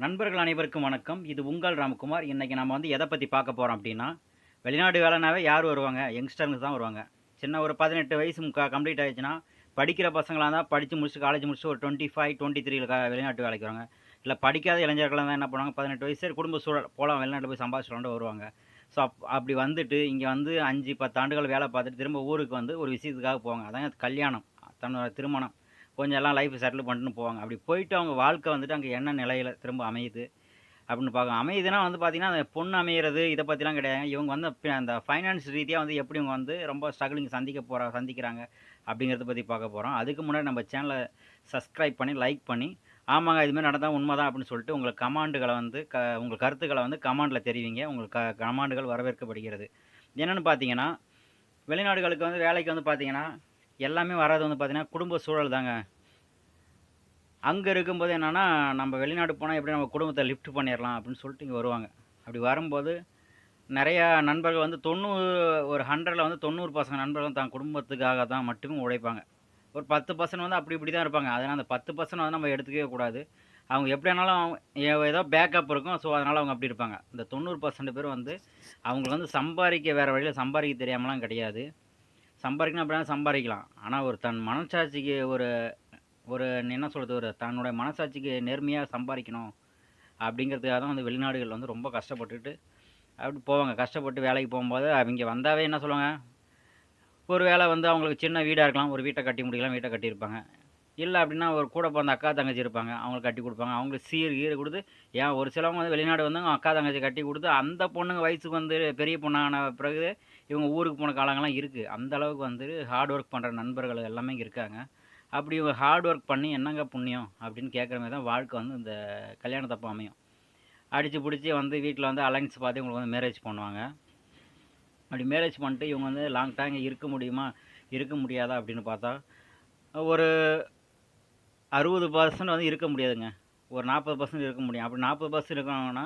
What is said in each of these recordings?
நண்பர்கள் அனைவருக்கும் வணக்கம். இது உங்கள் ராமகுமார். இன்றைக்கி நம்ம வந்து எதை பற்றி பார்க்க போகிறோம் அப்படின்னா வெளிநாடு வேலைனாவே யார் வருவாங்க? யங்ஸ்டருங்க தான் வருவாங்க. சின்ன ஒரு பதினெட்டு வயசு கம்ப்ளீட் ஆகிடுச்சுன்னா படிக்கிற பசங்களாக இருந்தால் படித்து முடிச்சு காலேஜ் முடிச்சு ஒரு டுவெண்ட்டி ஃபைவ் டுவெண்ட்டி த்ரீல வெளிநாட்டு வேலைக்கு வருவாங்க. இல்லை படிக்காத இளைஞர்களாக தான் என்ன பண்ணுவாங்க? பதினெட்டு வயசு குடும்ப சூழல் போகலாம் வெளிநாட்டில் போய் சம்பாதிச்சுட்டு வருவாங்க. ஸோ அப் அப்படி வந்துட்டு இங்கே வந்து அஞ்சு பத்து ஆண்டுகள் வேலை பார்த்துட்டு திரும்ப ஊருக்கு வந்து ஒரு விஷயத்துக்காக போவாங்க. அதான் கல்யாணம். தன்னோட திருமணம். கொஞ்சம் எல்லாம் லைஃப் செட்டில் பண்ணிட்டுன்னு போவாங்க. அப்படி போயிட்டு அவங்க வாழ்க்கை வந்துட்டு அங்கே என்ன நிலையில் திரும்ப அமையுது அப்படின்னு பார்க்க அமையுதுன்னா வந்து பார்த்திங்கன்னா அந்த பொண்ணு அமையிறது இதை பற்றிலாம் கிடையாது. இவங்க வந்து அந்த ஃபைனான்ஸ் ரீதியாக வந்து எப்படி இவங்க வந்து ரொம்ப ஸ்ட்ரகிளிங் சந்திக்க போகிற சந்திக்கிறாங்க அப்படிங்கிறத பற்றி பார்க்க போகிறோம் அதுக்கு முன்னாடி நம்ம சேனலை சப்ஸ்கிரைப் பண்ணி லைக் பண்ணி ஆமாங்க இதுமாதிரி நடந்தால் உண்மை தான் அப்படின்னு சொல்லிட்டு உங்கள் கமாண்டுகளை வந்து க உங்கள் கருத்துக்களை வந்து கமாண்டில் தெரிவிங்க. உங்கள் க கமாண்டுகள் வரவேற்கப்படுகிறது. என்னென்னு பார்த்தீங்கன்னா வெளிநாடுகளுக்கு வந்து வேலைக்கு வந்து பார்த்தீங்கன்னா எல்லாமே வராது வந்து பார்த்திங்கன்னா குடும்ப சூழல் தாங்க. அங்கே இருக்கும்போது என்னென்னா நம்ம வெளிநாடு போனால் எப்படி நம்ம குடும்பத்தை லிஃப்ட் பண்ணிடலாம் அப்படின்னு சொல்லிட்டு இங்கே வருவாங்க. அப்படி வரும்போது நிறையா நண்பர்கள் வந்து தொண்ணூறு ஒரு ஹண்ட்ரடில் வந்து தொண்ணூறு பசங்க நண்பர்கள் தான் குடும்பத்துக்காக தான் மட்டுமே உழைப்பாங்க. ஒரு பத்து பர்சன்ட் வந்து அப்படி இப்படி தான் இருப்பாங்க. அதனால் அந்த பத்து பர்சன்ட் வந்து நம்ம எடுத்துக்கவே கூடாது. அவங்க எப்படினாலும் அவங்க ஏதோ பேக்கப் இருக்கும். ஸோ அதனால் அவங்க அப்படி இருப்பாங்க. இந்த தொண்ணூறு பர்சன்ட் பேர் வந்து அவங்களுக்கு வந்து சம்பாதிக்க வேறு வழியில் சம்பாதிக்க தெரியாமலாம் கிடையாது. சம்பாதிக்கணும் அப்படின்னா சம்பாதிக்கலாம். ஆனால் ஒரு தன் மனசாட்சிக்கு ஒரு ஒரு என்ன சொல்கிறது ஒரு தன்னுடைய மனசாட்சிக்கு நேர்மையாக சம்பாதிக்கணும் அப்படிங்கிறதுக்காக தான் வந்து வெளிநாடுகள் வந்து ரொம்ப கஷ்டப்பட்டுட்டு அப்படி போவாங்க. கஷ்டப்பட்டு வேலைக்கு போகும்போது அவங்க வந்தாவே என்ன சொல்லுவாங்க? ஒரு வேளை வந்து அவங்களுக்கு சின்ன வீடாக இருக்கலாம். ஒரு வீட்டை கட்டி முடிக்கலாம் வீட்டை கட்டியிருப்பாங்க. இல்லை அப்படின்னா ஒரு கூட பிறந்த அக்கா தங்கச்சி இருப்பாங்க. அவங்களுக்கு கட்டி கொடுப்பாங்க. அவங்களுக்கு சீர் கீர் கொடுத்து ஏன் ஒரு சிலவங்க வந்து வெளிநாடு வந்து அக்கா தங்கச்சி கட்டி கொடுத்து அந்த பொண்ணுங்க வயசுக்கு வந்து பெரிய பொண்ணான பிறகு இவங்க ஊருக்கு போன காலங்கள்லாம் இருக்குது அந்த அளவுக்கு வந்து ஹார்ட் ஒர்க் பண்ணுற நண்பர்கள் எல்லாமே இங்கே இருக்காங்க. அப்படி இவங்க ஹார்ட் ஒர்க் பண்ணி என்னங்க புண்ணியம் அப்படின்னு கேட்குற மாதிரி தான் வாழ்க்கை வந்து இந்த கல்யாணத்தப்போ அமையும். அடித்து பிடிச்சி வந்து வீட்டில் வந்து அலைன்ஸ் பார்த்து இவங்களுக்கு வந்து மேரேஜ் பண்ணுவாங்க. அப்படி மேரேஜ் பண்ணிட்டு இவங்க வந்து லாங் டைம் இருக்க முடியுமா? இருக்க முடியாதா அப்படின்னு பார்த்தா ஒரு அறுபது பர்சன்ட் வந்து இருக்க முடியாதுங்க. ஒரு நாற்பது பர்சன்ட் இருக்க முடியும். அப்படி நாற்பது பர்சன்ட் இருக்காங்கன்னா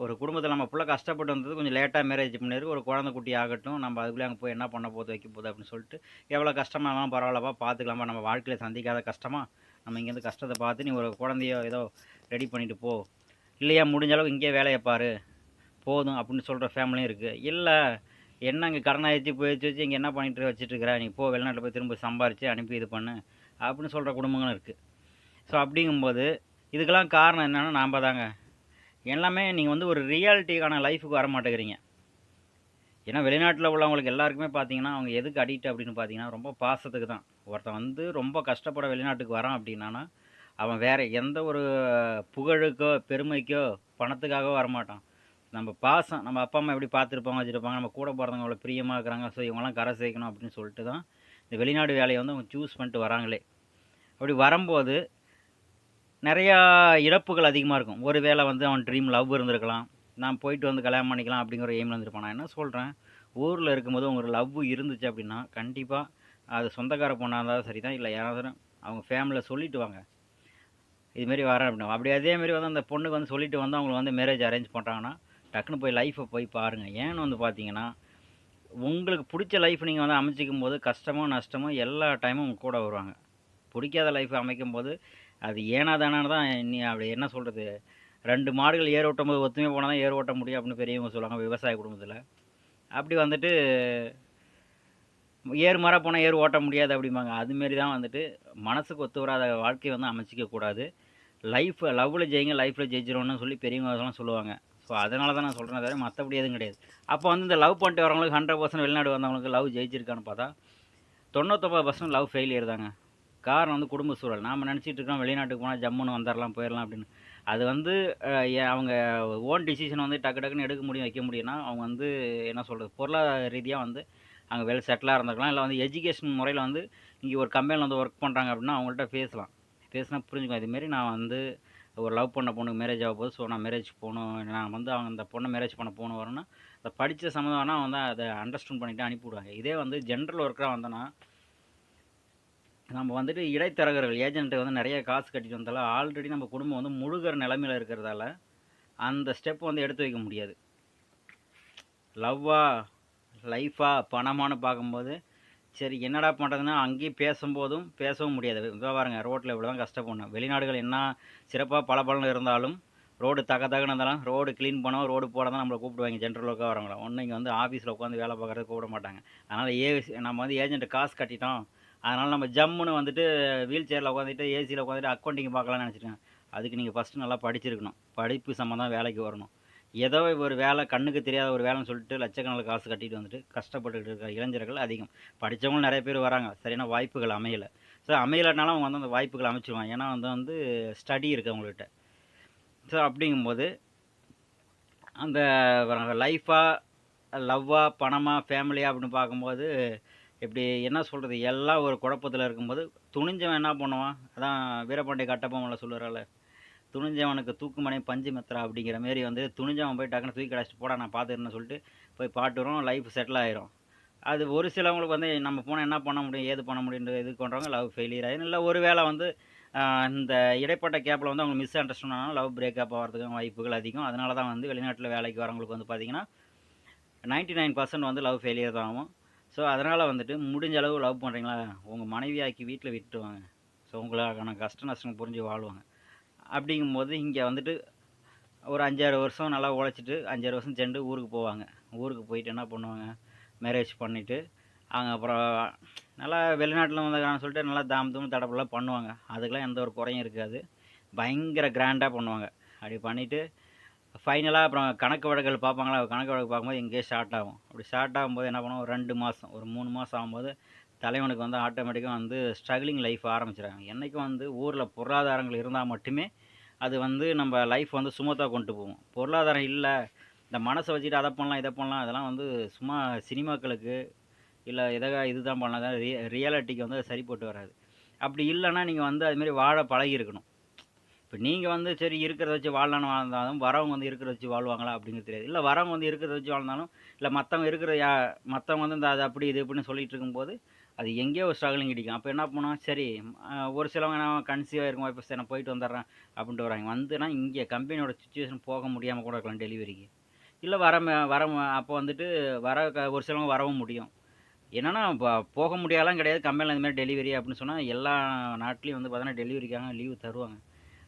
ஒரு குடும்பத்தில் நம்ம பிள்ளை கஷ்டப்பட்டு வந்தது கொஞ்சம் லேட்டாக மேரேஜ் பண்ணிருக்கு ஒரு குழந்தை குட்டி ஆகட்டும் நம்ம அதுக்குள்ளே அங்கே போய் என்ன பண்ண போகுது வைக்க போகுது அப்படின்னு சொல்லிட்டு எவ்வளோ கஷ்டமானாலும் பரவாயில்லப்பா பார்த்துக்கலாமா நம்ம வாழ்க்கையில் சந்திக்காத கஷ்டமாக நம்ம இங்கேருந்து கஷ்டத்தை பார்த்து நீ ஒரு குழந்தைய ஏதோ ரெடி பண்ணிட்டு போ. இல்லையா முடிஞ்ச அளவுக்கு இங்கேயே வேலையை பாரு. போதும் அப்படின்னு சொல்கிற ஃபேமிலியும் இருக்குது இல்லை என்ன இங்கே கடன் ஆயிடுச்சு போய் வச்சு இங்கே என்ன பண்ணிட்டு வச்சுட்டு இருக்கிற நீ போ வெளிநாட்டில் போய் திரும்ப சம்பாரித்து அனுப்பி இது பண்ணு அப்படின்னு சொல்கிற குடும்பங்களும் இருக்குது ஸோ அப்படிங்கும்போது இதுக்கெல்லாம் காரணம் என்னென்னா நாம் தாங்க. எல்லாமே நீங்கள் வந்து ஒரு ரியாலிட்டிக்கான லைஃபுக்கு வர மாட்டேங்கிறீங்க. ஏன்னா வெளிநாட்டில் உள்ளவங்களுக்கு எல்லாருக்குமே பார்த்தீங்கன்னா அவங்க எதுக்கு அடிக்ட் அப்படின்னு பார்த்தீங்கன்னா ரொம்ப பாசத்துக்கு தான். ஒருத்தன் வந்து ரொம்ப கஷ்டப்பட வெளிநாட்டுக்கு வரான் அப்படின்னா அவன் வேறு எந்த ஒரு புகழுக்கோ பெருமைக்கோ பணத்துக்காகவோ வரமாட்டான். நம்ம பாசம் நம்ம அப்பா அம்மா எப்படி பார்த்துருப்பாங்க வச்சுருப்பாங்க நம்ம கூட பிறந்தவங்க அவ்வளோ பிரியமாக இருக்கிறாங்க ஸோ இவங்களாம் கரை சேர்க்கணும் அப்படின்னு சொல்லிட்டு தான் இந்த வெளிநாடு வேலையை வந்து அவங்க சூஸ் பண்ணிட்டு வராங்களே. அப்படி வரும்போது நிறையா இழப்புகள் அதிகமாக இருக்கும். ஒரு வேளை வந்து அவன் ட்ரீம் லவ் இருந்திருக்கலாம். நான் போயிட்டு வந்து கல்யாணம் பண்ணிக்கலாம் அப்படிங்கிற எய்மில் இருந்திருப்பான்? நான் என்ன சொல்கிறேன் ஊரில் இருக்கும்போது உங்களுக்கு லவ் இருந்துச்சு அப்படின்னா கண்டிப்பாக அது சொந்தக்கார பொண்ணாக இருந்தாலும் சரி தான் இல்லை யாராவது அவங்க ஃபேமிலியில் சொல்லிட்டு வாங்க. இதுமாரி வரேன் அப்படின்னா. அப்படி அதேமாரி வந்து அந்த பொண்ணுக்கு வந்து சொல்லிட்டு வந்து அவங்களுக்கு வந்து மேரேஜ் அரேஞ்ச் பண்ணுறாங்கன்னா டக்குன்னு போய் லைஃப்பை போய் பாருங்கள் ஏன்னு வந்து பார்த்தீங்கன்னா உங்களுக்கு பிடிச்ச லைஃப் நீங்கள் வந்து அமைச்சிக்கும் போது கஷ்டமோ நஷ்டமோ எல்லா டைமும் உங்க கூட வருவாங்க. பிடிக்காத லைஃப் அமைக்கும் போது அது ஏனா தான் நீ அப்படி என்ன சொல்கிறது ரெண்டு மாடுகள் ஏர் ஓட்டும் போது ஒத்துமையாக போனால் தான் ஏர் ஓட்ட முடியும் அப்படின்னு பெரியவங்க சொல்லுவாங்க விவசாய குடும்பத்தில். அப்படி வந்துட்டு ஏர் மர போனால் ஏர் ஓட்ட முடியாது அப்படிம்பாங்க. அதுமாரி தான் வந்துட்டு மனசுக்கு ஒத்து வராத வாழ்க்கையை வந்து அமைச்சிக்க கூடாது. லைஃப் லவ்வில் ஜெயிங்க லைஃப்பில் ஜெயிச்சிடணும்னு சொல்லி பெரியவங்க அதெல்லாம் சொல்லுவாங்க. ஸோ அதனால தான் நான் சொல்கிறேன் தவிர மற்றபடி எதுவும் கிடையாது. அப்போ வந்து இந்த லவ் பண்ணிட்டு வரவங்களுக்கு ஹண்ட்ரட் பர்சன்ட் வெளிநாடு வந்தவங்களுக்கு லவ் ஜெயிச்சிருக்கான்னு பார்த்தா தொண்ணூத்தொம்பது பர்சன்ட் லவ் ஃபெயிலியர் தாங்க. காரணம் வந்து குடும்ப சூழல். நாம் நினச்சிட்டு இருக்கோம் வெளிநாட்டுக்கு போனால் ஜம்முன்னு வந்துடலாம் போயிடலாம் அப்படின்னு. அது வந்து ஏ- அவங்க ஓன் டிசிஷன் வந்து டக்கு டக்குன்னு எடுக்க முடியும் வைக்க முடியும்னா அவங்க வந்து என்ன சொல்கிறது பொருளாதார ரீதியாக வந்து அங்கே வெல் செட்டிலாக இருந்திருக்கலாம் இல்லை வந்து எஜுகேஷன் முறையில் வந்து இங்கே ஒரு கம்பெனியில் வந்து ஒர்க் பண்ணுறாங்க அப்படின்னா அவங்கள்ட்ட பேசலாம். பேசினா புரிஞ்சுக்கும். இதுமாரி நான் வந்து ஒரு லவ் பண்ண பொண்ணுக்கு மேரேஜ் ஆக போது ஸோ நான் மேரேஜ் போகணும். நான் வந்து அவங்க அந்த பொண்ணை மேரேஜ் பண்ண போகணும் வரேன்னா அதை படித்த சம்மந்தம்னா வந்து அதை அண்டர்ஸ்டாண்ட் பண்ணிவிட்டு அனுப்பிவிடுவாங்க. இதே வந்து ஜென்ரல் ஒர்க்கராக வந்தோன்னா நம்ம வந்துட்டு இடைத்தரகர்கள் ஏஜென்ட்டை வந்து நிறைய காசு கட்டிட்டு வந்தாலும் ஆல்ரெடி நம்ம குடும்பம் வந்து முழுகிற நிலமையில இருக்கிறதால அந்த ஸ்டெப் வந்து எடுத்து வைக்க முடியாது. லவ்வா லைஃபா பணமான்னு பார்க்கும்போது சரி என்னடா பண்ணுறதுன்னா அங்கேயும் பேசும்போதும் பேசவும் முடியாது. இதோ ரோட்டில் இவ்வளோ தான் கஷ்டப்படணும். வெளிநாடுகள் என்ன சிறப்பாக பல இருந்தாலும் ரோடு தக தகன்னு இருந்தாலும் ரோடு க்ளீன் பண்ணோம் ரோடு போட தான் நம்மளை கூப்பிடுவாங்க ஜென்ரல் ஒர்க்காக வரவங்கள ஒன்றும் இங்கே வந்து ஆஃபீஸில் உட்காந்து வேலை பார்க்குறது கூப்பிட மாட்டாங்க. அதனால் ஏ நம்ம வந்து ஏஜென்ட்டு காசு கட்டிட்டோம் அதனால் நம்ம ஜம்முன்னு வந்துட்டு வீல் சேரில் உட்காந்துட்டு ஏசியில் உட்காந்துட்டு அக்கௌண்டிங் பார்க்கலாம்னு நினச்சிருக்கேன் அதுக்கு நீங்கள் ஃபஸ்ட்டு நல்லா படிச்சிருக்கணும். படிப்பு சம்மந்தம் வேலைக்கு வரணும். ஏதோ ஒரு வேலை கண்ணுக்கு தெரியாத ஒரு வேலைன்னு சொல்லிட்டு லட்சக்கணக்கில் காசு கட்டிட்டு வந்துட்டு கஷ்டப்பட்டுக்கிட்டு இருக்கிற இளைஞர்கள் அதிகம். படித்தவங்களும் நிறைய பேர் வராங்க. சரியான வாய்ப்புகள் அமையலை. ஸோ அமையலைனாலும் அவங்க வந்து அந்த வாய்ப்புகள் அமைச்சிருவாங்க. ஏன்னா வந்து வந்து ஸ்டடி இருக்குது அவங்கள்ட்ட. ஸோ அப்படிங்கும்போது அந்த லைஃபாக லவ்வாக பணமாக ஃபேமிலியாக அப்படின்னு பார்க்கும்போது இப்படி என்ன சொல்கிறது எல்லாம் ஒரு குழப்பத்தில் இருக்கும்போது துணிஞ்சவன் என்ன பண்ணுவான்? அதான் வீரபாண்டிய கட்டபொம்மனில் சொல்லுறாள் துணிஞ்சவனுக்கு தூக்குமனை பஞ்சு மெத்தரா அப்படிங்கிற மாரி வந்து துணிஞ்சவன் போய் டக்குன்னு தூக்கி கிடச்சிட்டு போடா நான் பார்த்துக்கிறேன்னு சொல்லிட்டு போய் பாட்டு வரும் லைஃப் செட்டில் ஆயிரும். அது ஒரு சிலவங்களுக்கு வந்து நம்ம போனால் என்ன பண்ண முடியும் ஏது பண்ண முடியுன்ற இது பண்ணுறவங்க லவ் ஃபெயிலியர் ஆகும் இல்லை ஒரு வேளை வந்து இந்த இடைப்பட்ட கேப்பில் வந்து அவங்க மிஸ் அண்டர்ஸ்டாண்ட் லவ் பிரேக்கப் ஆகிறதுக்கு வாய்ப்புகள் அதிகம். அதனால தான் வந்து வெளிநாட்டில் வேலைக்கு வரவங்களுக்கு வந்து பார்த்திங்கன்னா நைன்ட்டி நைன் பர்சன்ட் வந்து லவ் ஃபெயிலியர் தான் ஆகும். ஸோ அதனால் வந்துட்டு முடிஞ்ச அளவு லவ் பண்ணுறீங்களா உங்கள் மனைவியாக்கி வீட்டில் விட்டுருவாங்க. ஸோ உங்களுக்கான கஷ்ட நஷ்டம் புரிஞ்சு வாழ்வாங்க. அப்படிங்கும்போது இங்கே வந்துட்டு ஒரு அஞ்சாறு வருஷம் நல்லா உழைச்சிட்டு அஞ்சாறு வருஷம் சென்று ஊருக்கு போவாங்க. ஊருக்கு போயிட்டு என்ன பண்ணுவாங்க? மேரேஜ் பண்ணிவிட்டு அங்கே அப்புறம் நல்லா வெளிநாட்டில் வந்தாங்கன்னு சொல்லிட்டு நல்லா தாம் தூம் தடப்பெல்லாம் பண்ணுவாங்க. அதுக்கெல்லாம் எந்த ஒரு குறையும் இருக்காது. பயங்கர கிராண்டாக பண்ணுவாங்க. அப்படி பண்ணிவிட்டு ஃபைனலாக அப்புறம் கணக்கு வழக்குகள் பார்ப்பாங்களா? கணக்கு வழக்கு பார்க்கும்போது எங்கேயே ஸ்டார்ட் ஆகும். அப்படி ஸ்டார்ட் ஆகும்போது என்ன பண்ணுவோம்? ஒரு ரெண்டு மாதம் ஒரு மூணு மாதம் ஆகும்போது தலைவனுக்கு வந்து ஆட்டோமேட்டிக்காக வந்து ஸ்ட்ரகிளிங் லைஃப் ஆரம்பிச்சிடுறாங்க. என்றைக்கும் வந்து ஊரில் பொருளாதாரங்கள் இருந்தால் மட்டுமே அது வந்து நம்ம லைஃப் வந்து சுமத்தாக கொண்டு போவோம் பொருளாதாரம் இல்லை இந்த மனசை வச்சுட்டு அதை பண்ணலாம் இதை பண்ணலாம் அதெல்லாம் வந்து சும்மா சினிமாக்களுக்கு இல்லை எதாக இதுதான் பண்ணலாம் தான் ரிய ரியாலிட்டிக்கு வந்து அது சரிப்பட்டு வராது. அப்படி இல்லைன்னா நீங்கள் வந்து அதுமாரி வாழ பழகி இருக்கணும். இப்போ நீங்கள் வந்து சரி இருக்கிறத வச்சு வாழலான்னு வாழ்ந்தாலும் வரவங்க வந்து இருக்கிறத வச்சு வாழ்வாங்களா அப்படிங்கிறது தெரியாது. இல்லை வரவங்க வந்து இருக்கிறத வச்சு வாழ்ந்தாலும் இல்லை மற்றவங்க இருக்கிற யா மற்றவங்க வந்து இந்த அது அப்படி இது இப்படின்னு சொல்லிட்டு இருக்கும்போது அது எங்கேயோ ஒரு ஸ்ட்ரகிளிங் கிடைக்கும் அப்போ என்ன பண்ணுவோம்? சரி ஒரு சிலவங்க நான் கன்சீவாக இருக்கும் இப்போ சரி நான் போயிட்டு வந்துடுறேன் அப்படின்ட்டு வராங்க வந்துனா இங்கே கம்பெனியோட சுச்சுவேஷன் போக முடியாமல் கூட இருக்கலாம் டெலிவரிக்கு இல்லை வர வர அப்போ வந்துட்டு வர க- ஒரு சிலவங்க வரவும் முடியும். என்னன்னா இப்போ போக முடியாலாம் கிடையாது. கம்பெனியில் இந்த மாதிரி டெலிவரி அப்படின்னு சொன்னால் எல்லா நாட்டிலையும் வந்து பார்த்தீங்கன்னா டெலிவரிக்காக லீவு தருவாங்க.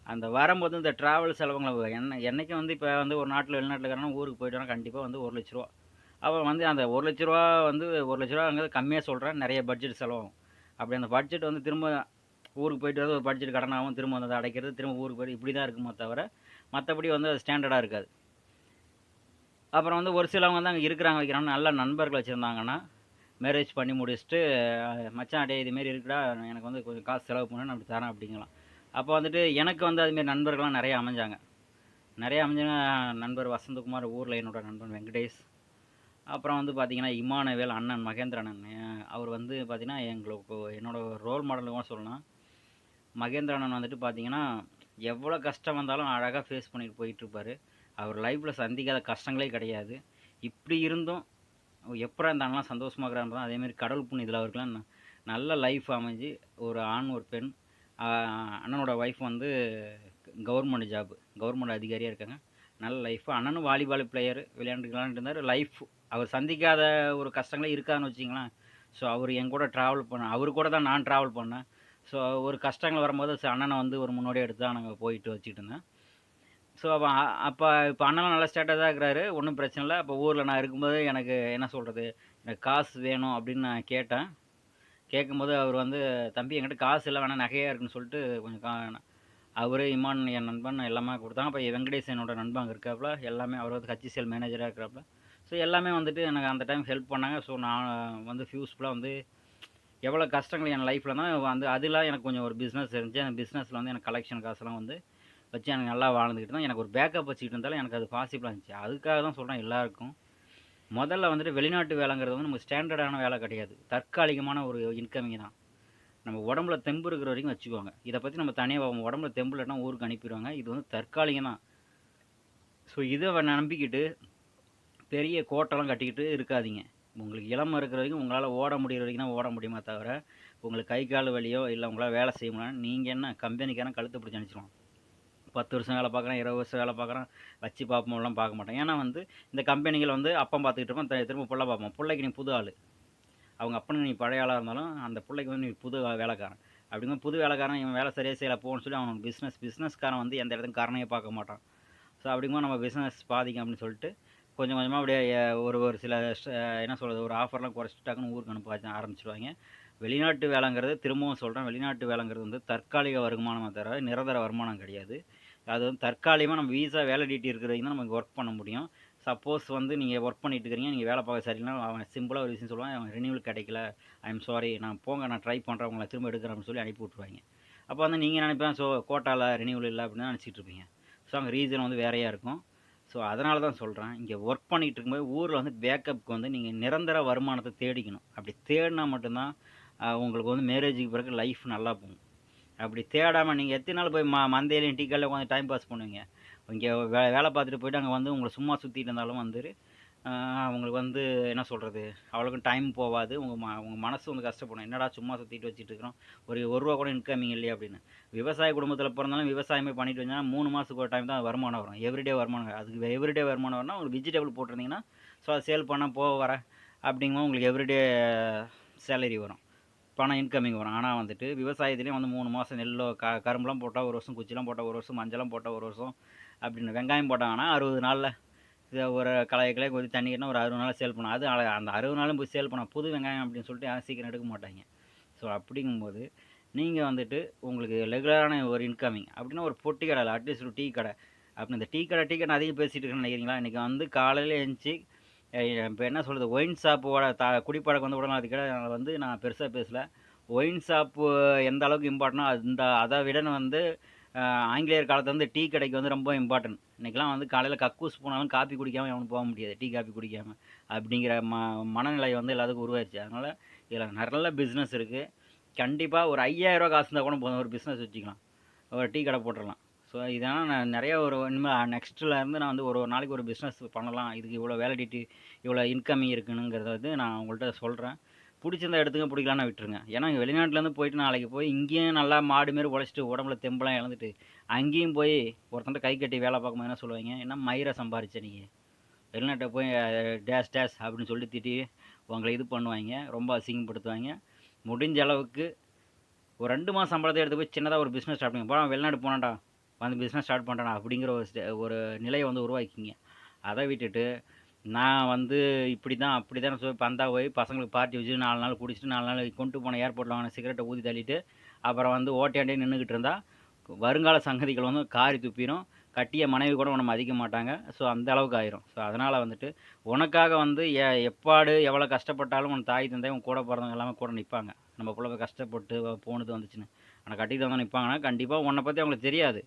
அந்த வரும்போது இந்த ட்ராவல் செலவுங்களை என்ன என்றைக்கும் வந்து இப்போ வந்து ஒரு நாட்டில் வெளிநாட்டில் இருக்கிறாங்கன்னா ஊருக்கு போயிட்டோன்னா கண்டிப்பாக வந்து ஒரு லட்ச ரூபா. அவன் வந்து அந்த ஒரு லட்ச ரூபா வந்து ஒரு லட்ச ரூபாங்கிறது கம்மியாக சொல்கிறேன் நிறைய பட்ஜெட் செலவாகும். அப்படி அந்த பட்ஜெட் வந்து திரும்ப ஊருக்கு போயிட்டு வந்து ஒரு பட்ஜெட் கடனாகவும் திரும்ப வந்து அதை அடைக்கிறது திரும்ப ஊருக்கு போயிட்டு இப்படி தான் இருக்குமோ தவிர மற்றபடி வந்து அது ஸ்டாண்டர்டாக இருக்காது. அப்புறம் வந்து ஒரு சிலவங்க வந்து அங்கே இருக்கிறாங்க வைக்கிறாங்க. நல்ல நண்பர்கள் வச்சுருந்தாங்கன்னா மேரேஜ் பண்ணி முடிச்சுட்டு மச்சான் அடையே இதுமாரி இருக்குடா. எனக்கு வந்து கொஞ்சம் காசு செலவு பண்ணு நான் அப்படி தரேன் அப்படிங்கலாம். அப்போ வந்துட்டு எனக்கு வந்து அதுமாரி நண்பர்கள்லாம் நிறைய அமைஞ்சாங்க. நிறைய அமைஞ்சாங்க நண்பர் வசந்தகுமார் ஊரில் என்னோடய நண்பன் வெங்கடேஷ். அப்புறம் வந்து பார்த்திங்கன்னா இமானவேல் அண்ணன் மகேந்திர அண்ணன் அவர் வந்து பார்த்திங்கன்னா எங்களுக்கு என்னோட ரோல் மாடலுக்கும் சொல்லலாம். மகேந்திரனன் வந்துட்டு பார்த்திங்கன்னா எவ்வளோ கஷ்டம் வந்தாலும் அழகாக ஃபேஸ் பண்ணிட்டு போயிட்டுருப்பார் அவர் லைஃப்பில் சந்திக்காத கஷ்டங்களே கிடையாது. இப்படி இருந்தும் எப்படா இருந்தாங்களாம் சந்தோஷமாக இருக்கிறாங்க அதேமாரி கடவுள் புண்ணு இதில் அவருக்குலாம் ந- நல்ல லைஃப் அமைஞ்சு ஒரு ஆண் ஒரு பெண் அண்ணனோட ஒய்ஃப் வந்து கவர்மெண்ட் ஜாப்பு கவர்மெண்ட் அதிகாரியாக இருக்காங்க. நல்ல லைஃப் அண்ணனும் வாலிபால் பிளேயர் விளையாண்டுக்கலான்ட்டு இருந்தார். லைஃப் அவர் சந்திக்காத ஒரு கஷ்டங்களே இருக்காதுன்னு வச்சிங்களேன் ஸோ அவர் என் கூட ட்ராவல் பண்ண அவர் கூட தான் நான் ட்ராவல் பண்ணேன். ஸோ ஒரு கஷ்டங்கள் வரும்போது அண்ணனை வந்து ஒரு முன்னோடி எடுத்து தான் நாங்கள் போயிட்டு வச்சுட்டு இருந்தேன். ஸோ அப்போ அப்போ இப்போ அண்ணனும் நல்ல ஸ்டேட்டஸாக இருக்கிறாரு. ஒன்றும் பிரச்சனை இல்லை. அப்போ ஊரில் நான் இருக்கும்போது எனக்கு என்ன சொல்கிறது எனக்கு காசு வேணும் அப்படின்னு நான் கேட்டேன். கேட்கும்போது அவர் வந்து தம்பி என்கிட்ட காசு இல்லை வேணால் நகையாக இருக்குன்னு சொல்லிட்டு கொஞ்சம் கா அவர் இமான் என் நண்பன் எல்லாமே கொடுத்தாங்க. அப்போ வெங்கடேஷ் என்னோட நண்பன் அங்கே இருக்காப்புல. எல்லாமே அவர் வந்து கட்சி மேனேஜராக இருக்கிறாப்புல. ஸோ எல்லாமே வந்துட்டு எனக்கு அந்த டைம் ஹெல்ப் பண்ணாங்க. ஸோ நான் வந்து ஃபியூஸ்ஃபுல்லாக வந்து எவ்வளோ கஷ்டங்கள் என் லைஃப்பில் தான் வந்து அதெல்லாம் எனக்கு கொஞ்சம் ஒரு பிஸ்னஸ் இருந்துச்சு. அந்த பிஸ்னஸில் வந்து எனக்கு கலெக்ஷன் காசுலாம் வந்து வச்சு எனக்கு நல்லா வாழ்ந்துக்கிட்டு தான் எனக்கு ஒரு பேக்கப் வச்சுக்கிட்டு இருந்தாலும் எனக்கு அது பாசிபிளாக இருந்துச்சு. அதுக்காக தான் சொல்கிறேன் எல்லாருக்கும். முதல்ல வந்துட்டு வெளிநாட்டு வேலைங்கிறது வந்து நமக்கு ஸ்டாண்டர்டான வேலை கிடையாது. தற்காலிகமான ஒரு இன்கமிங் தான். நம்ம உடம்புல தெம்பு இருக்கிற வரைக்கும் வச்சுக்குவாங்க இதை பற்றி நம்ம தனியாக உடம்புல தெம்பு இல்லைன்னா ஊருக்கு அனுப்பிடுவாங்க. இது வந்து தற்காலிகம் தான். ஸோ இதை நம்பிக்கிட்டு பெரிய கோட்டெல்லாம் கட்டிக்கிட்டு இருக்காதீங்க. உங்களுக்கு இளம இருக்கிற வரைக்கும் உங்களால் ஓட முடிகிற வரைக்கும் தான் ஓட முடியுமா தவிர உங்களுக்கு கை கால் வலியோ இல்லை உங்களால் வேலை செய்ய முடியல நீங்கள் என்ன கம்பெனிக்காரன் கழுத்தை பிடிச்சி அனுப்பிச்சிடலாம் பத்து வருஷம் வேலை பார்க்குறேன் இருபது வருஷம் வேலை பார்க்குறேன் வச்சு பார்ப்போம்லாம் பார்க்க மாட்டேன். ஏன்னா வந்து இந்த கம்பெனிகள் வந்து அப்பம் பார்த்துக்கிட்டு இருப்போம் திரும்ப பிள்ளை பார்ப்போம். பிள்ளைக்கு நீ புது ஆள். அவங்க அப்பனுக்கு நீ பழைய ஆளாக இருந்தாலும் அந்த பிள்ளைக்கு வந்து நீ புது வேலைக்காரன். அப்படிங்கும்போது புது வேலைக்காரன் இவன் வேலை சரியாக செய்யலை போன்னு சொல்லி அவனுக்கு பிஸ்னஸ் பிஸ்னஸ்காரன் வந்து எந்த இடத்துக்கும் காரணையே பார்க்க மாட்டான். ஸோ அப்படிங்கும்போது நம்ம பிஸ்னஸ் பாதிக்கும் அப்படின்னு சொல்லிட்டு கொஞ்சம் கொஞ்சமாக அப்படியே ஒரு ஒரு சில என்ன சொல்கிறது ஒரு ஆஃபர்லாம் குறைச்சிட்டு டக்குன்னு ஊருக்கு அனுப்ப ஆரம்பிச்சிடுவாங்க வெளிநாட்டு வேலைங்கிறது திரும்பவும் சொல்கிறேன் வெளிநாட்டு வேலைங்கிறது வந்து தற்காலிக வருமானமாக தவிர நிரந்தர வருமானம் கிடையாது. அது வந்து தற்காலிகமாக நம்ம வீசா வேலை டியூட்டி இருக்கிறவங்க தான் நமக்கு ஒர்க் பண்ண முடியும். சப்போஸ் வந்து நீங்கள் ஒர்க் பண்ணிட்டு இருக்கிறீங்க நீங்கள் வேலை பார்க்க சரியில்லைனா அவன் சிம்பிளாக ஒரு விஷயம் சொல்லுவான் அவன் ரினியூவல் கிடைக்கல. ஐ எம் சாரி நான் போங்க நான் ட்ரை பண்ணுறேன் உங்களை திரும்ப எடுக்கிறேன்னு சொல்லி அனுப்பி விட்ருவாங்க அப்போ வந்து நீங்கள் நினைப்பேன் ஸோ கோட்டாவில் ரினியூவல் இல்லை அப்படின்னு தான் நினச்சிட்டு இருப்பீங்க. ஸோ அங்கே ரீசன் வந்து வேறையாக இருக்கும். ஸோ அதனால தான் சொல்கிறேன் இங்கே ஒர்க் பண்ணிகிட்டு இருக்கும்போது ஊரில் வந்து பேக்கப்புக்கு வந்து நீங்கள் நிரந்தர வருமானத்தை தேடிக்கணும். அப்படி தேடினா மட்டும்தான் உங்களுக்கு வந்து மேரேஜுக்கு பிறகு லைஃப் நல்லா போகும். அப்படி தேடாமல் நீங்கள் எத்தனை நாள் போய் ம மந்தையிலையும் டீக்கல்ல உட்காந்து டைம் பாஸ் பண்ணுவீங்க? இங்கே வே வேலை பார்த்துட்டு போயிட்டு அங்கே வந்து உங்களை சும்மா சுற்றிட்டு இருந்தாலும் வந்து அவங்களுக்கு வந்து என்ன சொல்கிறது அவ்வளோக்கும் டைம் போகாது உங்கள் ம உங்கள் மனசு வந்து கஷ்டப்படும். என்னடா சும்மா சுற்றிட்டு வச்சுட்டு இருக்கிறோம்? ஒரு ஒரு ரூபா கூட இன்கமிங் இல்லையா அப்படின்னு. விவசாய குடும்பத்தில் பிறந்தாலும் விவசாயமே பண்ணிட்டு வந்தால் மூணு மாதத்துக்கு ஒரு டைம் தான் வருமானம் வரும். எவ்ரிடே வருமானம் அதுக்கு எவ்ரிடே வருமானம் வரணும் உங்களுக்கு வெஜிடபிள் போட்டிருந்தீங்கன்னா ஸோ அதை சேல் பண்ண போக வர அப்படிங்கும்போது உங்களுக்கு எவ்ரிடே சேலரி வரும். பணம் இன்கமிங் வரும். ஆனால் வந்துட்டு விவசாயத்துலேயும் வந்து மூணு மாதம் நெல்லோ க கரும்புலாம் போட்டால் ஒரு வருஷம் குச்சிலாம் போட்டால் ஒரு வருஷம் மஞ்சளம் போட்டால் ஒரு வருஷம் அப்படின்னு வெங்காயம் போட்டாங்கன்னா அறுபது நாளில் இதை ஒரு களைய களைய கொஞ்சம் தண்ணிக்கினா ஒரு அறுபது நாளில் சேல் பண்ணும். அது அந்த அறுபது நாளும் போய் சேல் பண்ண புது வெங்காயம் அப்படின்னு சொல்லிட்டு யாரும் சீக்கிரம் எடுக்க மாட்டாங்க. ஸோ அப்படிங்கும்போது நீங்கள் வந்துட்டு உங்களுக்கு ரெகுலரான ஒரு இன்கமிங் அப்படின்னா ஒரு பொட்டி கடை இல்லை அட்லீஸ்ட் ஒரு டீ கடை. அப்படின்னு இந்த டீ கடை டீ கடை அதிகம் பேசிகிட்டு இருக்கேன்னு நினைக்கிறீங்களா? இன்றைக்கி வந்து காலையில் எழுந்துச்சி இப்போ என்ன சொல்கிறது ஒயின் ஷாப்போட த குடிப்பழக்கம் வந்து உடனே அதுக்கிட்ட வந்து நான் பெருசாக பேசலை. ஒயின் ஷாப்பு எந்த அளவுக்கு இம்பார்ட்டனோ அந்த அதை விட வந்து ஆங்கிலேயர் காலத்தில் வந்து டீ கடைக்கு வந்து ரொம்ப இம்பார்ட்டன்ட் இன்றைக்கெலாம் வந்து காலையில் கக்கூஸ் போனாலும் காப்பி குடிக்காமல் எவனும் போக முடியாது. டீ காப்பி குடிக்காமல் அப்படிங்கிற ம மனநிலை வந்து எல்லாத்துக்கும் உருவாயிருச்சு. அதனால் இதில் நல்ல பிஸ்னஸ் இருக்குது கண்டிப்பாக ஒரு ஐயாயிரரூவா காசு இருந்தால் கூட போதும். ஒரு பிஸ்னஸ் வச்சுக்கலாம். ஒரு டீ கடை போட்டுடலாம். ஸோ இதனால் நான் நிறைய ஒரு இனிமேல் நெக்ஸ்ட்டில் இருந்து நான் வந்து ஒரு ஒரு நாளைக்கு ஒரு பிஸ்னஸ் பண்ணலாம். இதுக்கு இவ்வளோ வேலிடிட்டி இவ்வளோ இன்கமிங் இருக்குனுங்கிறத வந்து நான் உங்கள்கிட்ட சொல்கிறேன் பிடிச்சிருந்தா எடுத்துங்க பிடிக்கலான்னு விட்டுருங்க. ஏன்னா இங்கே வெளிநாட்டிலேருந்து போயிட்டு நாளைக்கு போய் இங்கேயும் நல்லா மாடு மாரி உழைச்சிட்டு உடம்புல தெம்பெல்லாம் இழந்துட்டு அங்கேயும் போய் ஒருத்தன்ட்ட கை கட்டி வேலை பார்க்கும்போது என்ன சொல்லுவாங்க? என்ன மயிரை சம்பாரிச்ச நீங்கள் வெளிநாட்டை போய் டேஷ் டேஷ் அப்படின்னு சொல்லி திட்டி உங்களை இது பண்ணுவாங்க. ரொம்ப அசிங்கப்படுத்துவாங்க. முடிஞ்ச அளவுக்கு ஒரு ரெண்டு மாதம் சம்பளத்தை எடுத்து போய் சின்னதாக ஒரு பிஸ்னஸ் ஸ்டார்ட் பண்ணி போனால் வெளிநாடு போனான்டா. வந்து பிஸ்னஸ் ஸ்டார்ட் பண்ணுறேன் அப்படிங்கிற ஒரு ஒரு நிலையை வந்து உருவாக்கிங்க. அதை விட்டுட்டு நான் வந்து இப்படி தான் அப்படி தான் சொல்லி பந்தா போய் பசங்களுக்கு பார்ட்டி வச்சு நாலு நாள் குடிச்சிட்டு நாலு நாள் கொண்டு போன ஏர்போர்ட்டில் வாங்கின சிகரெட்டை ஊற்றி தள்ளிட்டு அப்புறம் வந்து ஓட்டையாண்டே நின்றுக்கிட்டு இருந்தால் வருங்கால சங்கதிகள் வந்து காரி துப்பிடும் கட்டிய மனைவி கூட உன்னை மதிக்க மாட்டாங்க. ஸோ அந்த அளவுக்கு ஆயிரும். ஸோ அதனால் வந்துட்டு உனக்காக வந்து எ எப்பாடு எவ்வளோ கஷ்டப்பட்டாலும் உன் தாய் தந்தை உன் கூட பிறந்தவங்க எல்லாமே கூட நிற்பாங்க நம்ம பிள்ளை கஷ்டப்பட்டு போனது வந்துச்சுன்னு. ஆனால் கட்டிட்டு வந்தால் நிற்பாங்கன்னா கண்டிப்பாக உன்னை பற்றி அவங்களுக்கு தெரியாது.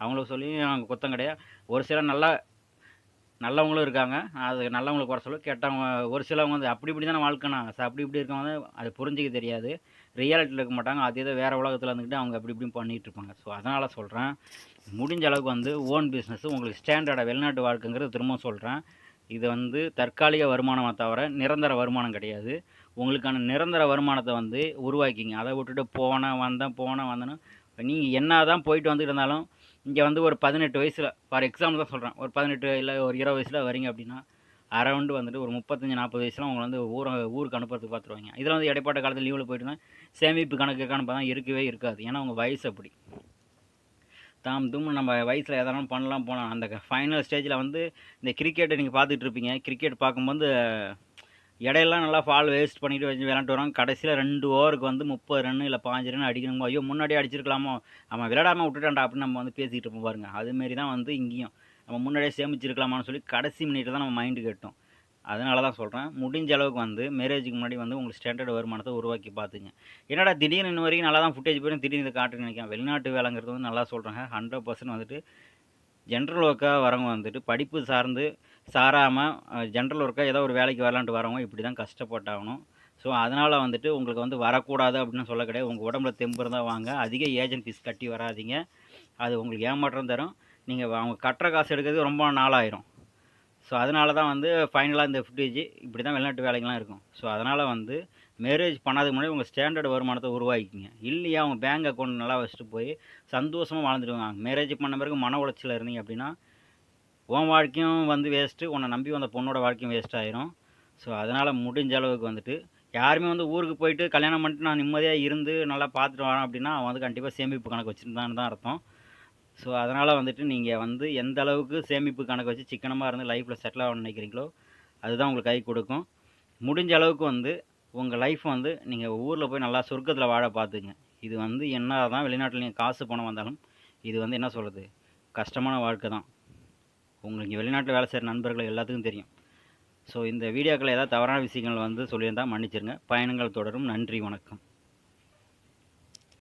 அவங்களுக்கு சொல்லி நாங்கள் குத்தம் கிடையாது. ஒரு சில நல்லா நல்லவங்களும் இருக்காங்க. அது நல்லவங்களுக்கு குறை சொல்ல கெட்டவங்க ஒரு சிலவங்க வந்து அப்படி இப்படி தானே வாழ்க்கைனா அப்படி இப்படி இருக்கவங்க அது அதை புரிஞ்சிக்க தெரியாது. ரியாலிட்டியில் இருக்க மாட்டாங்க. அதே தான் வேறு உலகத்தில் வந்துக்கிட்டு அவங்க அப்படி இப்படியும் பண்ணிகிட்டு இருப்பாங்க. ஸோ அதனால் சொல்கிறேன் முடிஞ்ச அளவுக்கு வந்து ஓன் பிஸ்னஸ் உங்களுக்கு ஸ்டாண்டர்டாக வெளிநாட்டு வாழ்க்கைங்கிறது திரும்ப சொல்கிறேன் இது வந்து தற்காலிக வருமானமாக தவிர நிரந்தர வருமானம் கிடையாது. உங்களுக்கான நிரந்தர வருமானத்தை வந்து உருவாக்கிங்க. அதை விட்டுட்டு போனேன் வந்தேன் போனேன் வந்தேன்னு நீங்கள் என்ன தான் போயிட்டு வந்துட்டு இருந்தாலும் இங்கே வந்து ஒரு பதினெட்டு வயசில் ஃபார் எக்ஸாம்பிள் தான் சொல்கிறேன் ஒரு பதினெட்டு இல்லை ஒரு இருபது வயசில் வரீங்க அப்படின்னா அரௌண்டு வந்துட்டு ஒரு முப்பத்தஞ்சு நாற்பது வயசில் அவங்களை வந்து ஊரை ஊருக்கு அனுப்புறதுக்கு பார்த்துருவாங்க இதில் வந்து இடைப்பட்ட காலத்தில் லீவில் போயிட்டு தான் சேமிப்பு கணக்கு கணக்கு தான் இருக்கவே இருக்காது. ஏன்னா அவங்க வயசு அப்படி. தாம் தும் நம்ம வயசில் எதனாலும் பண்ணலாம் போகலாம் அந்த ஃபைனல் ஸ்டேஜில் வந்து இந்த கிரிக்கெட்டை நீங்கள் பார்த்துட்டு இருப்பீங்க. கிரிக்கெட் பார்க்கும்போது இடையெல்லாம் நல்லா ஃபால் வேஸ்ட் பண்ணிட்டு வச்சு விளாண்டு வரோம். கடைசியில் ரெண்டு ஓவருக்கு வந்து முப்பது ரன் இல்லை பாஞ்சு ரன் அடிக்கணுமோ? ஐயோ முன்னாடியே அடிச்சிருக்கலாமோ? நம்ம விளையாடாமல் விட்டுட்டான்டா அப்படின்னு நம்ம வந்து பேசிகிட்டு இருப்போம் பாருங்க. அதுமாரி தான் வந்து இங்கேயும். நம்ம முன்னாடியே சேமிச்சிருக்கலாமான்னு சொல்லி கடைசி மினிட்டு தான் நம்ம மைண்டு கட்டும். அதனால தான் சொல்கிறேன் முடிஞ்ச அளவுக்கு வந்து மேரேஜுக்கு முன்னாடி வந்து உங்களுக்கு ஸ்டாண்டர்ட் வருமானத்தை உருவாக்கி பார்த்துங்க. என்னடா திடீர்னு இன்ன வரைக்கும் நல்லா தான் ஃபுட்டேஜ் போய் திடீர்னு இதை காட்டுன்னு நினைக்கிறேன். வெளிநாட்டு வேலைங்கிறது வந்து நல்லா சொல்கிறாங்க ஹண்ட்ரட் பர்சன்ட் வந்துட்டு ஜென்ரல் ஒர்க்காக வரவங்க வந்துட்டு படிப்பு சார்ந்து சாராமல் ஜென்ரல் ஒர்க்காக ஏதோ ஒரு வேலைக்கு வரலான்ட்டு வரவங்க இப்படி தான் கஷ்டப்பட்டாகணும். ஸோ அதனால் வந்துட்டு உங்களுக்கு வந்து வரக்கூடாது அப்படின்னு சொல்ல கிடையாது. உங்கள் உடம்புல தெம்பு இருந்தால் வாங்க. அதிக ஏஜென்ட் ஃபீஸ் கட்டி வராதீங்க. அது உங்களுக்கு ஏமாற்றம் தரும். நீங்கள் அவங்க கட்டுற காசு எடுக்கிறது ரொம்ப நாளாயிரும். ஸோ அதனால தான் வந்து ஃபைனலாக இந்த ஃபுட்டேஜ் இப்படி தான் வெளிநாட்டு வேலைங்கெலாம் இருக்கும். ஸோ அதனால் வந்து மேரேஜ் பண்ணாதுக்கு முன்னாடி உங்கள் ஸ்டாண்டர்ட் வருமானத்தை உருவாக்கிங்க இல்லையா அவங்க பேங்க் அக்கௌண்ட் நல்லா வச்சுட்டு போய் சந்தோஷமாக வாழ்ந்துடுவாங்க மேரேஜ் பண்ண பிறகு மன உளைச்சல் இருந்தீங்க அப்படின்னா உன் வாழ்க்கையும் வந்து வேஸ்ட்டு உன்னை நம்பி வந்த பொண்ணோட வாழ்க்கையும் வேஸ்ட் ஆயிரும். ஸோ அதனால் முடிஞ்ச அளவுக்கு வந்துட்டு யாருமே வந்து ஊருக்கு போயிட்டு கல்யாணம் பண்ணிட்டு நான் நிம்மதியாக இருந்து நல்லா பார்த்துட்டு வரேன் அப்படின்னா அவன் வந்து கண்டிப்பாக சேமிப்பு கணக்கு வச்சுருந்தான்னு தான் அர்த்தம். ஸோ அதனால் வந்துட்டு நீங்கள் வந்து எந்த அளவுக்கு சேமிப்பு கணக்கு வச்சு சிக்கனமாக இருந்து லைஃப்பில் செட்டில் ஆகணும்னு நினைக்கிறீங்களோ அதுதான் உங்களுக்கு கை கொடுக்கும். முடிஞ்ச அளவுக்கு வந்து உங்கள் லைஃப் வந்து நீங்கள் ஊரில் போய் நல்லா சொர்க்கத்தில் வாழ பார்த்துங்க. இது வந்து என்ன தான் வெளிநாட்டில் நீங்கள் காசு பணம் வந்தாலும் இது வந்து என்ன சொல்கிறது கஷ்டமான வாழ்க்கை தான். உங்களுக்கு இங்கே வெளிநாட்டில் வேலை செய்கிற நண்பர்கள் எல்லாத்துக்கும் தெரியும். ஸோ இந்த வீடியோக்களில் ஏதாவது தவறான விஷயங்கள் வந்து சொல்லியிருந்தால் மன்னிச்சிருங்க. பயணங்கள் தொடரும். நன்றி வணக்கம்.